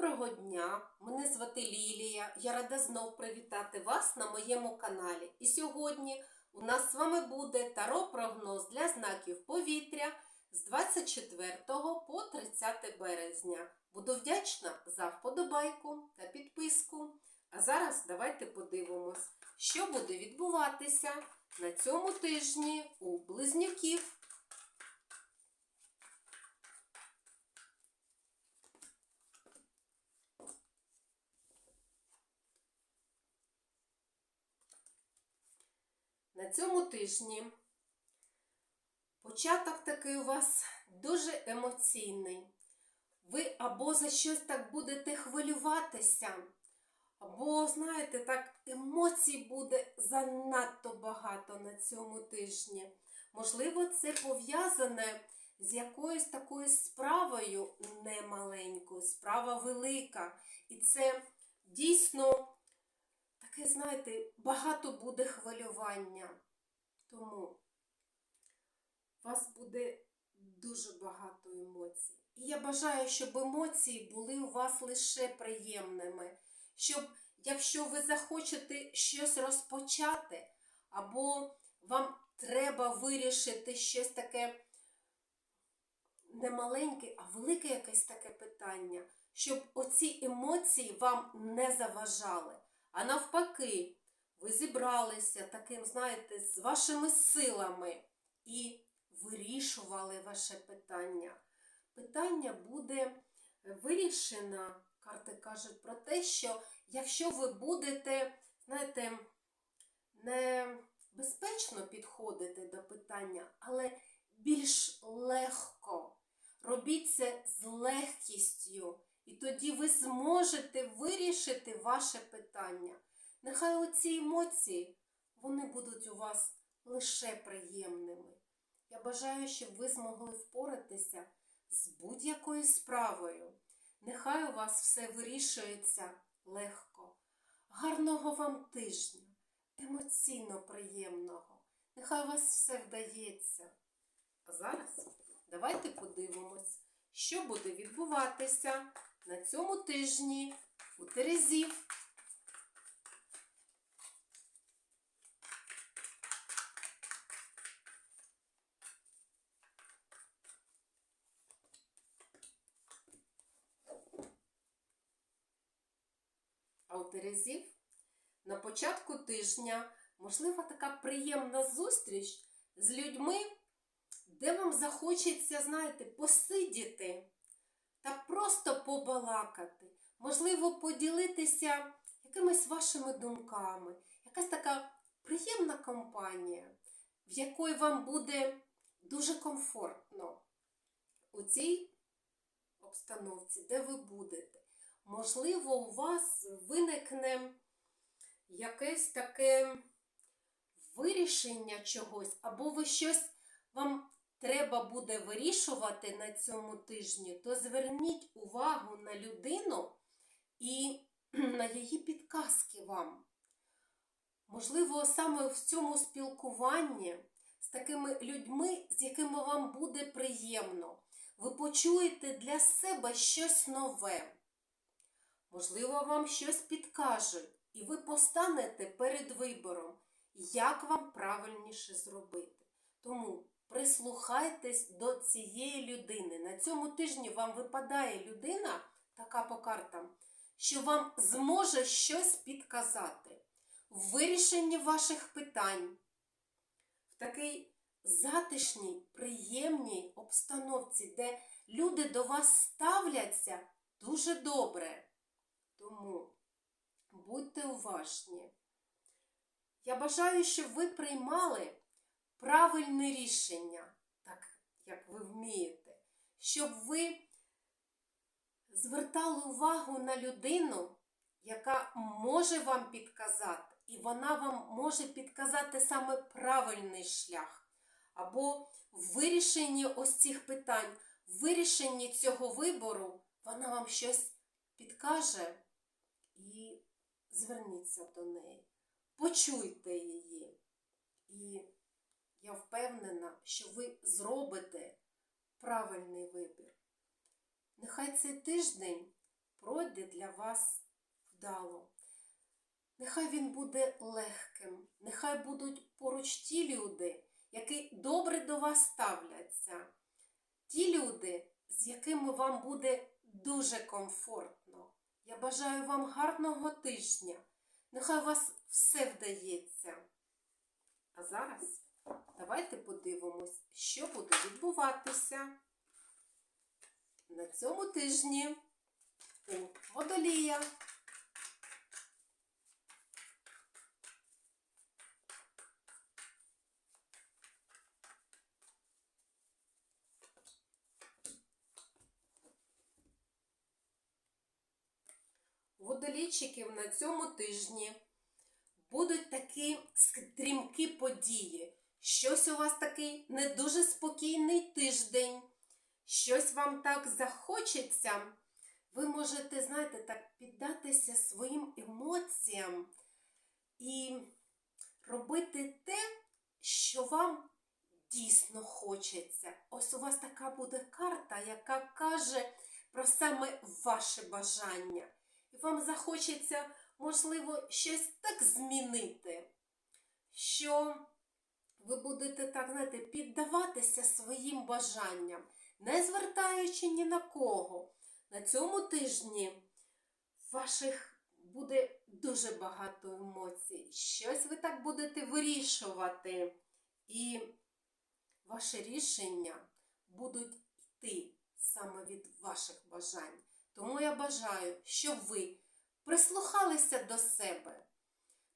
Доброго дня! Мене звати Лілія. Я рада знов привітати вас на моєму каналі. І сьогодні у нас з вами буде таро-прогноз для знаків повітря з 24 по 30 березня. Буду вдячна за вподобайку та підписку. А зараз давайте подивимось, що буде відбуватися на цьому тижні у близнюків. На цьому тижні початок такий у вас дуже емоційний. Ви або за щось так будете хвилюватися, або, знаєте, так, емоцій буде занадто багато на цьому тижні. Можливо, це пов'язане з якоюсь такою справою немаленькою, справа велика. І це дійсно таке, знаєте, багато буде хвилювання. Тому у вас буде дуже багато емоцій. І я бажаю, щоб емоції були у вас лише приємними. Щоб, якщо ви захочете щось розпочати, або вам треба вирішити щось таке не маленьке, а велике якесь таке питання, щоб оці емоції вам не заважали. А навпаки, ви зібралися таким, знаєте, з вашими силами і вирішували ваше питання. Питання буде вирішено, карти кажуть про те, що якщо ви будете, знаєте, не безпечно підходити до питання, але більш легко. Робіть це з легкістю, і тоді ви зможете вирішити ваше питання. Нехай оці емоції, вони будуть у вас лише приємними. Я бажаю, щоб ви змогли впоратися з будь-якою справою. Нехай у вас все вирішується легко. Гарного вам тижня, емоційно приємного. Нехай у вас все вдається. А зараз давайте подивимось, що буде відбуватися на цьому тижні у Терезів. А у Терезів на початку тижня можлива така приємна зустріч з людьми, де вам захочеться, знаєте, посидіти та просто побалакати, можливо, поділитися якимись вашими думками, якась така приємна компанія, в якої вам буде дуже комфортно у цій обстановці, де ви будете. Можливо, у вас виникне якесь таке вирішення чогось, або ви щось вам треба буде вирішувати на цьому тижні, то зверніть увагу на людину і на її підказки вам. Можливо, саме в цьому спілкуванні з такими людьми, з якими вам буде приємно, ви почуєте для себе щось нове. Можливо, вам щось підкажуть, і ви постанете перед вибором, як вам правильніше зробити. Тому прислухайтесь до цієї людини. На цьому тижні вам випадає людина, така по картам, що вам зможе щось підказати в вирішенні ваших питань, в такій затишній, приємній обстановці, де люди до вас ставляться дуже добре. Тому будьте уважні. Я бажаю, щоб ви приймали правильне рішення, так як ви вмієте, щоб ви звертали увагу на людину, яка може вам підказати, і вона вам може підказати саме правильний шлях. Або в вирішенні ось цих питань, в вирішенні цього вибору, вона вам щось підкаже і зверніться до неї. Почуйте її. І я впевнена, що ви зробите правильний вибір. Нехай цей тиждень пройде для вас вдало. Нехай він буде легким, нехай будуть поруч ті люди, які добре до вас ставляться, ті люди, з якими вам буде дуже комфортно. Я бажаю вам гарного тижня. Нехай у вас все вдається. А зараз давайте подивимось, що буде відбуватися на цьому тижні у водолія. Водолійчиків на цьому тижні будуть такі стрімкі події. Щось у вас такий не дуже спокійний тиждень, щось вам так захочеться. Ви можете, знаєте, так піддатися своїм емоціям і робити те, що вам дійсно хочеться. Ось у вас така буде карта, яка каже про саме ваше бажання. І вам захочеться, можливо, щось так змінити, що ви будете так, знаєте, піддаватися своїм бажанням, не звертаючи ні на кого. На цьому тижні ваших буде дуже багато емоцій. Щось ви так будете вирішувати. І ваші рішення будуть йти саме від ваших бажань. Тому я бажаю, щоб ви прислухалися до себе,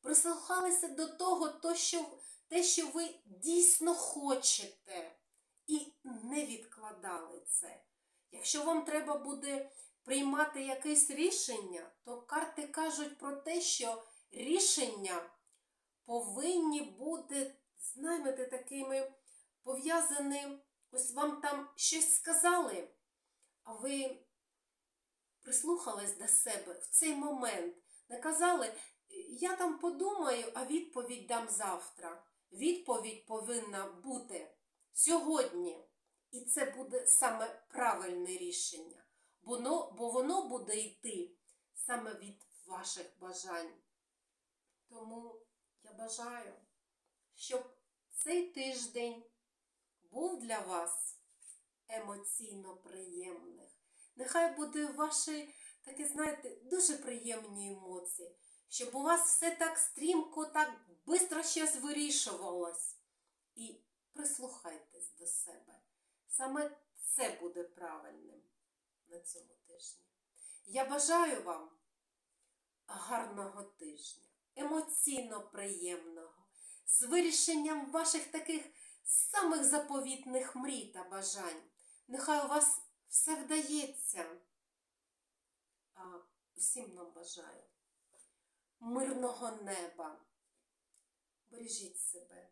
прислухалися до того, то, що, те, що ви дійсно хочете, і не відкладали це. Якщо вам треба буде приймати якесь рішення, то карти кажуть про те, що рішення повинні бути, знаєте, такими пов'язані, ось вам там щось сказали, а ви прислухались до себе в цей момент. Не казали, я там подумаю, а відповідь дам завтра. Відповідь повинна бути сьогодні. І це буде саме правильне рішення, бо воно, буде йти саме від ваших бажань. Тому я бажаю, щоб цей тиждень був для вас емоційно приємним. Нехай буде ваші такі, знаєте, дуже приємні емоції, щоб у вас все так стрімко, так швидко щось вирішувалось. І прислухайтесь до себе. Саме це буде правильним на цьому тижні. Я бажаю вам гарного тижня, емоційно приємного, з вирішенням ваших таких самих заповітних мрій та бажань. Нехай у вас все вдається. А усім нам бажаю мирного неба. Бережіть себе.